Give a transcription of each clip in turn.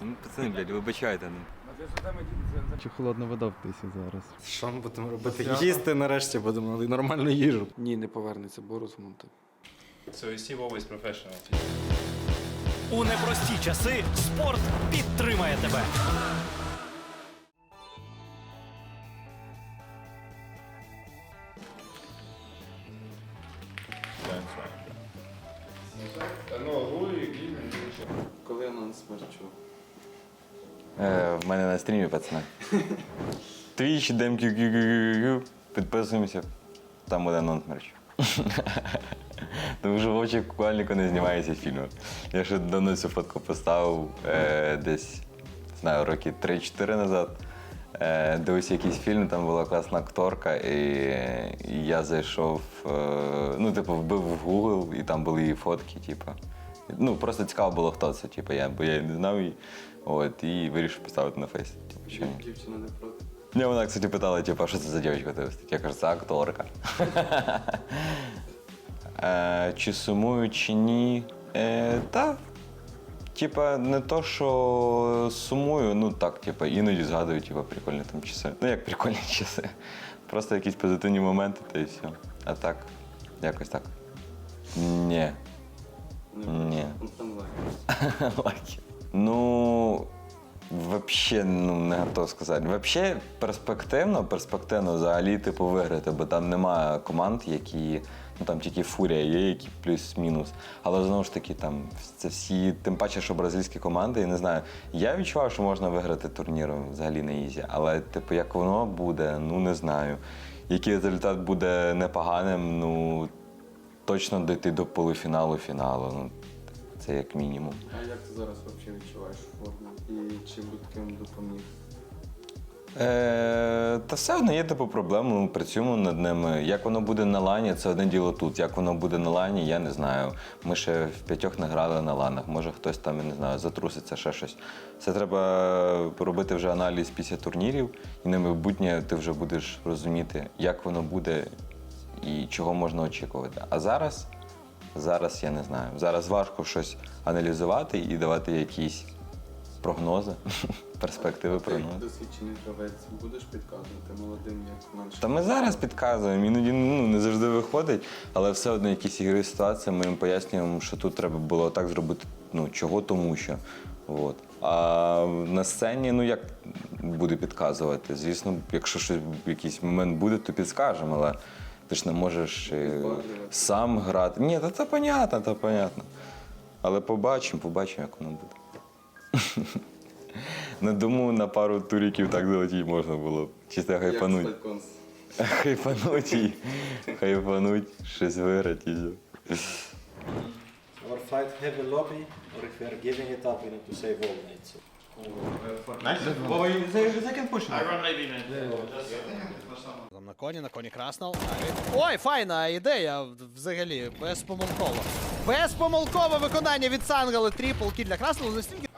Ну, пацани, блядь, вибачайте. Ну. Чи холодна вода в тисі зараз? Що ми будемо робити? Їсти нарешті будемо, але нормальну їжу. Ні, не повернеться, бо розмонти. So you see always professional. У непрості часи спорт підтримає тебе. Коли анонс мерчу? Е, в мене на стрімі, пацани. Твіч, DMQQQQ, підписуємося, там буде анонс мерчу. Тому що Вовчик Кукольнику не знімається з фільму. Я ще давно цю фотку поставив е, десь, не знаю, роки 3-4 назад. Е, дивився якийсь фільм, там була класна акторка, і, і я зайшов, е, ну, типу, вбив в Google, і там були її фотки, типу. Ну, просто цікаво було, хто це, типу, я, бо я не знав її. От, і вирішив поставити на фейс. Типу, що ні. Дівчина не проти. Ні, вона, кстати, питала, типу, що це за дівчинка тебе стоїть? Я кажу, це акторка. е, чи сумую, чи ні? Е, та, типа, не то, що сумую, ну так, типа, іноді згадую, типа, прикольні там часи. Ну, як прикольні часи. Просто якісь позитивні моменти, та і все. А так, якось так. Ні. Ні. Ну, там. Лайки. Ну, вообще, ну, не готов сказати. Вообще, перспективно, перспективно взагалі, типу, виграти, бо там немає команд, які. Ну там тільки фурія є, які плюс-мінус. Але знову ж таки, там це всі, тим паче, що бразильські команди, я не знаю. Я відчував, що можна виграти турнір взагалі на ізі. Але, типу, як воно буде, ну не знаю. Який результат буде непоганим, ну точно дойти до полуфіналу фіналу. Ну, це як мінімум. А як ти зараз взагалі відчуваєш форму? І чим би таким допоміг? Е, та все одно є типу проблеми, ми працюємо над ними. Як воно буде на лані, це одне діло тут. Як воно буде на лані, я не знаю. Ми ще в п'ятьох не грали на ланах. Може хтось там, я не знаю, затруситься, ще щось. Це треба робити вже аналіз після турнірів, і на майбутнє ти вже будеш розуміти, як воно буде і чого можна очікувати. А зараз, зараз я не знаю. Зараз важко щось аналізувати і давати якісь прогнози, перспективи Ти прогнози. досвідчений гравець будеш підказувати молодим, як менше? Та ми зараз підказуємо, іноді ну, не завжди виходить, але все одно якісь ігрові ситуації ми їм пояснюємо, що тут треба було так зробити, ну чого, тому що. От. А на сцені, ну як буде підказувати? Звісно, якщо щось якийсь момент буде, то підскажемо, але ти ж не можеш е, сам грати. Ні, це понятно, це понятно. Але побачимо, побачимо, як воно буде. Не думаю, на пару туріків так залетіти можна було. Чисто хайпануть. Хайпануть і хайпануть, щось виграти. Our fight heavy lobby, or if we are giving it up, we need to save all mates. Там на коні, на коні краснов. Ой, файна ідея взагалі, безпомилково. Безпомилкове виконання від Сангали, трипл кіль для красного настільки.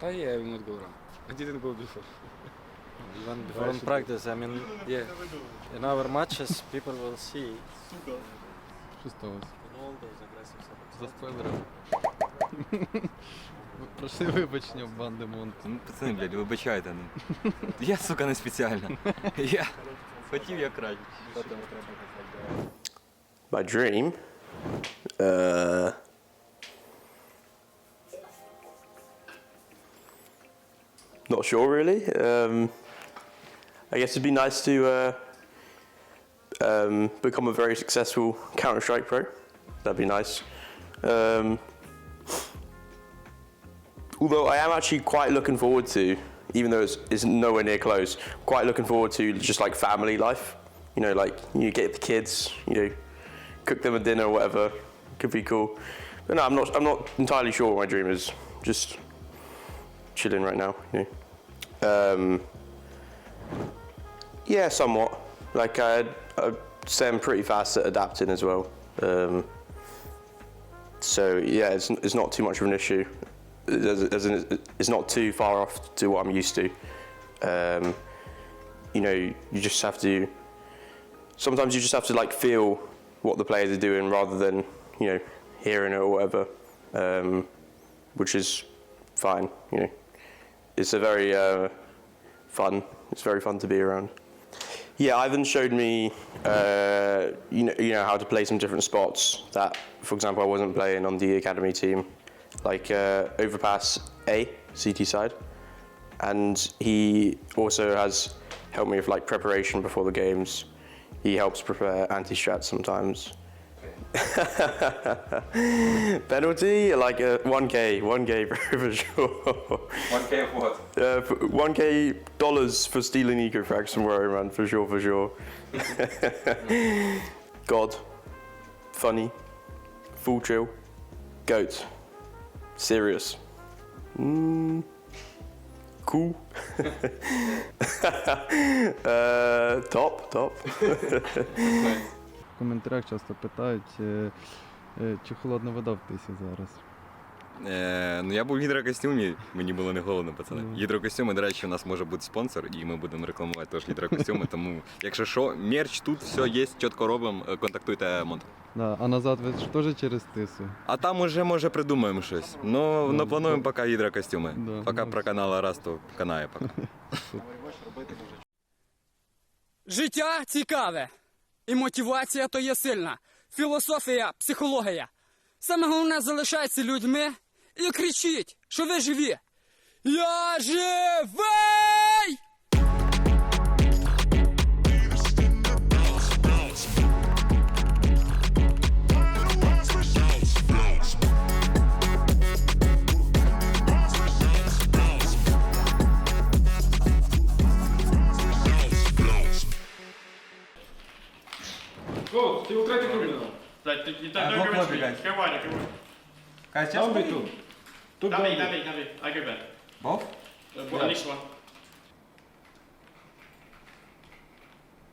Та є, I will not go wrong. I didn't go before. Even before in practice, I mean, Yeah. in our matches, people will see Що in all those aggressive setups. За спойлером. Проси вибачення в банди Монт. Ну, пацани, блядь, вибачайте. Ну. Я, сука, не спеціально. Я хотів як краще. My dream? Uh, not sure really. Um, I guess it'd be nice to uh, um, become a very successful Counter Strike pro. That'd be nice. Um, although I am actually quite looking forward to, even though it's, it's nowhere near close, quite looking forward to just like family life. You know, like you get the kids, you know, cook them a dinner or whatever. Could be cool. But no, I'm not. I'm not entirely sure what my dream is. Just chilling right now. You know. Um, yeah, somewhat. Like I, I'd say I'm pretty fast at adapting as well. Um, so yeah, it's, it's not too much of an issue. in, it's not too far off to what I'm used to. Um, you know, you just have to. Sometimes you just have to like feel what the players are doing rather than you know hearing it or whatever, um, which is fine. You know, it's a very uh, fun. It's very fun to be around. Yeah, Ivan showed me, uh, you know, you know how to play some different spots that, for example, I wasn't playing on the academy team, like uh, overpass A, CT side, and he also has helped me with like preparation before the games. He helps prepare anti-strat sometimes. Penalty, like uh, 1k, 1k for sure. 1K of what? Uh, 1k dollars for stealing eco frags from Worry Man, for sure, for sure. God. Funny. Full chill. Goat. Serious. Mm. Cool. uh, top, top. В коментарях часто питають, е, е, чи холодна вода в тисі зараз. Е, ну я був в гідрокостюмі, мені було не головно, пацани. Ну. Гідрокостюми, до речі, у нас може бути спонсор, і ми будемо рекламувати теж гідрокостюми. Тому, якщо що, мерч тут все є, чітко робимо, е, контактуйте Монт. Да, а назад ви ж теж через тису. А там уже може придумаємо щось. Ну, Ну, ну плануємо да. поки гідрокостюми. Да, Поки ну. про канал раз, то канає поки. Життя цікаве. І мотивація то є сильна. Філософія, психологія. Саме головне залишайтеся людьми і кричіть, що ви живі. Я живий!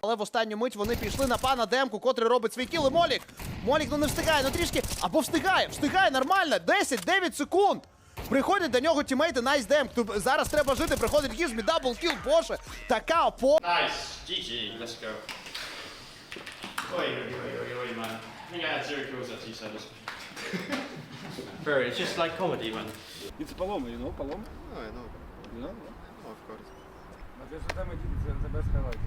Але в останню мить вони пішли на пана Демку, котрий робить свій кіл. І Молік. Молік ну не встигає, ну трішки. Або встигає, встигає нормально. 10-9 секунд. Приходять до нього тімейти Найс Демк. Тут зараз треба жити. Приходить Гізмі, дабл кіл, боже. Така опора. Nice. GG. Let's go. Oi, oi, oi, oi, oi, man. I think I had zero kills at T7. Bro, it's just like comedy, man. It's Paloma, you know Paloma? Oh, I know. You know? Oh, of course. But this time I did the best highlight.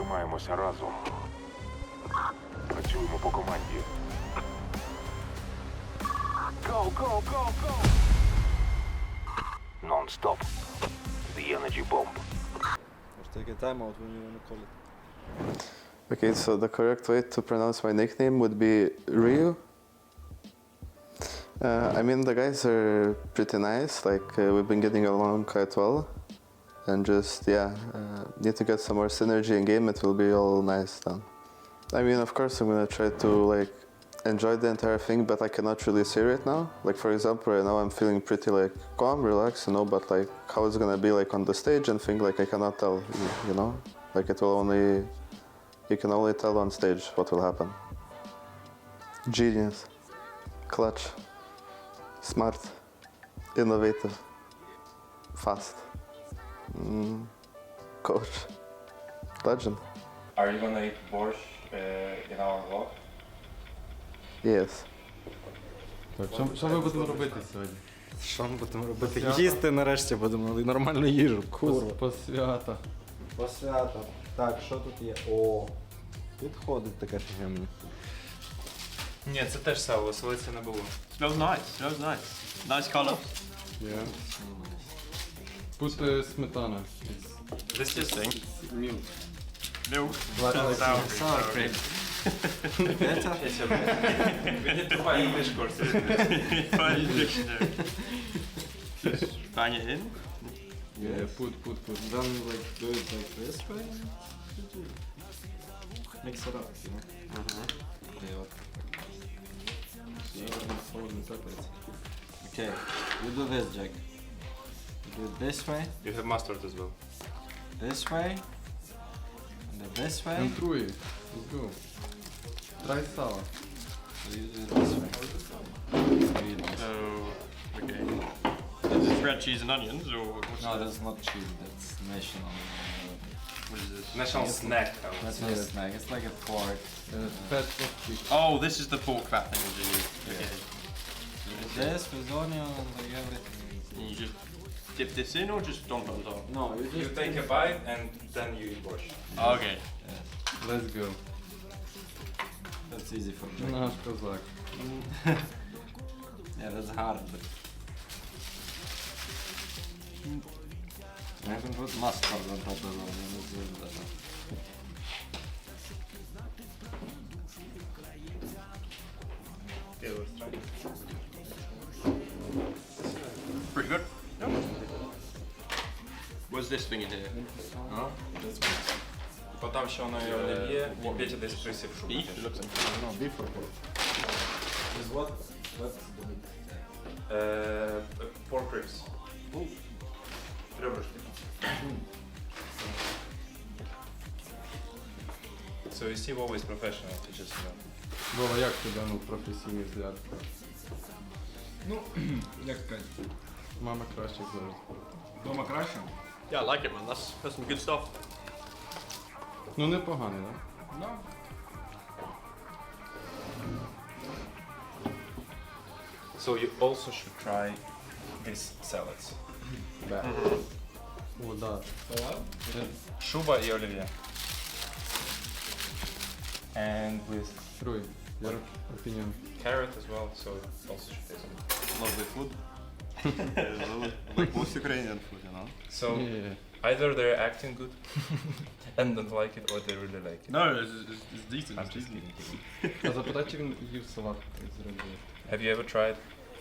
Тримаємося разом. Працюємо по команді. Go, go, go, go! Non-stop. The energy bomb. Take a time out when you want to call it. Okay, so the correct way to pronounce my nickname would be Ryu. Uh, I mean, the guys are pretty nice. Like uh, we've been getting along quite well, and just yeah, uh, need to get some more synergy in game. It will be all nice then. I mean, of course, I'm gonna try to like enjoy the entire thing, but I cannot really say right now. Like for example, right now I'm feeling pretty like calm, relaxed, you know. But like how it's gonna be like on the stage and thing, like I cannot tell, you know. Like it will only you can only tell on stage what will happen. Genius, clutch, smart, innovative, fast, mm, coach, legend. Are you gonna eat borscht uh, in our vlog? Yes. Так, що, що ми будемо робити сьогодні? Що ми будемо робити? Посвята. Їсти нарешті будемо, але нормальну їжу. Курва. Посвята. Посвята. Так, що тут є? О. Підходить така фігня мені. Ні, це теж сало, солиться не було. Smells nice, smells nice. Nice color. Тут е, сметана. This just thing. Milk. Milk. Like- sour like cream. sour sour cream. Better? We need to find English course. find dictionary. Bang it in. Yeah, put, put, put. Then like do it like this way. Mix it up, you know? Okay, вот. Yeah, we're folding separate. Okay, you do this, Jack. Do it this way, You have mustard as well. this way, and then this way. And through it. Let's go. Try sour. So you do it this way. Do it this- So, okay. This is red cheese and onions, or what's No, that's not cheese. That's national. what is this? National Yes. snack. I would- That's not a snack. It's like a pork. Uh, and it's. Oh, this is the pork fat thing you Yeah. Okay. With this, with onion, like everything. And you just dip this in or just dump it on top? No, you just You take a bite and then you eat борщ. Okay. Let's go. That's easy for Jack. Наш козак. Yeah, that's hard. But... I can put mustard on top as well. then it's even better. Yeah, let's try. What's this thing in here? Подам ще воно і олів'є, і Петя десь присів like No, beef or pork? Is what? What's the meat? Е, Pork ribs. Ребрышки. So you see always professional, you just know. Вова, як тебе ну професійний взгляд? Ну, як сказати? Мама краще завжди. Дома краще? Yeah, I like it, man. That's that's some good stuff. Ну непоганий, так? No. So you also should try these salads. Да? О, да. Шуба і олів'є. And with Труй. Your opinion. carrot as well, so it also should taste good. Lovely food. like most Ukrainian food, you know? So Yeah. either they're acting good and don't like it, or they really like it. No, it's, it's, it's decent. I'm It's just decent. kidding, kidding. А запитай, чи він їв салат з рибою. Have you ever tried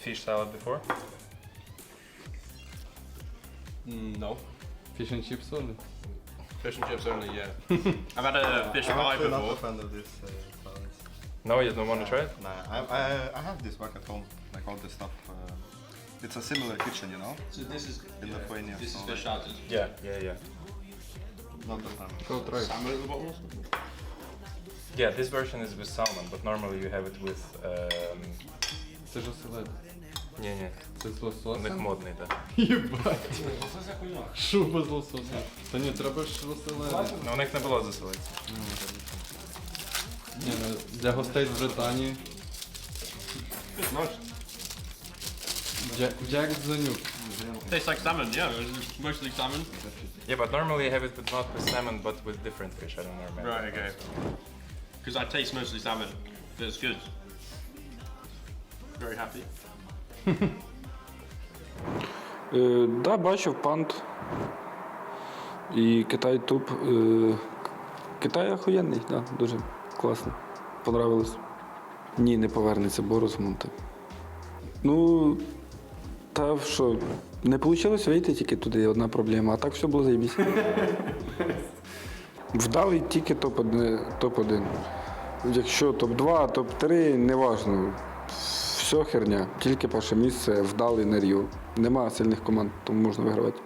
fish salad before? Mm, no. Fish and chips only? Fish and chips only, yeah. I've had a fish pie before. fan of this uh, salads. No, you don't want to try it? Nah, I, I, I have this back at home, like all this stuff. Uh, it's a similar kitchen, you know? So this is In Lithuania, This is fish out. Yeah, yeah, yeah. Not the fan. Go try. Salmon at the bottom. Yeah, this version is with salmon, but normally you have it with. Um, Це ж оселед. ні, ні, Це з у них лососем? модний, так. Єбать. Шуба з лососем. Та ні, треба ж оселед. Ну, у них не було заселиці. Ні, ну, для гостей з Британії. Джек, Джек Занюк. Tastes like salmon, yeah. It's mostly salmon. Yeah, but normally you have it with not with salmon, but with different fish. I don't know. Remember. Right, okay. Because I taste mostly salmon. But it's good. Very happy. Е, да, бачив пант. І Китай туп. Е, Китай охуєнний, да, дуже класно. Понравилось. Ні, не повернеться Борусмонт. Ну, та що, не вийшло вийти тільки туди, одна проблема, а так все було заєбісь. Вдалий тільки топ-1. топ-1. Якщо топ-2, топ-3, неважно. Все херня. Тільки перше місце вдалий на Ріо. Нема сильних команд, тому можна вигравати.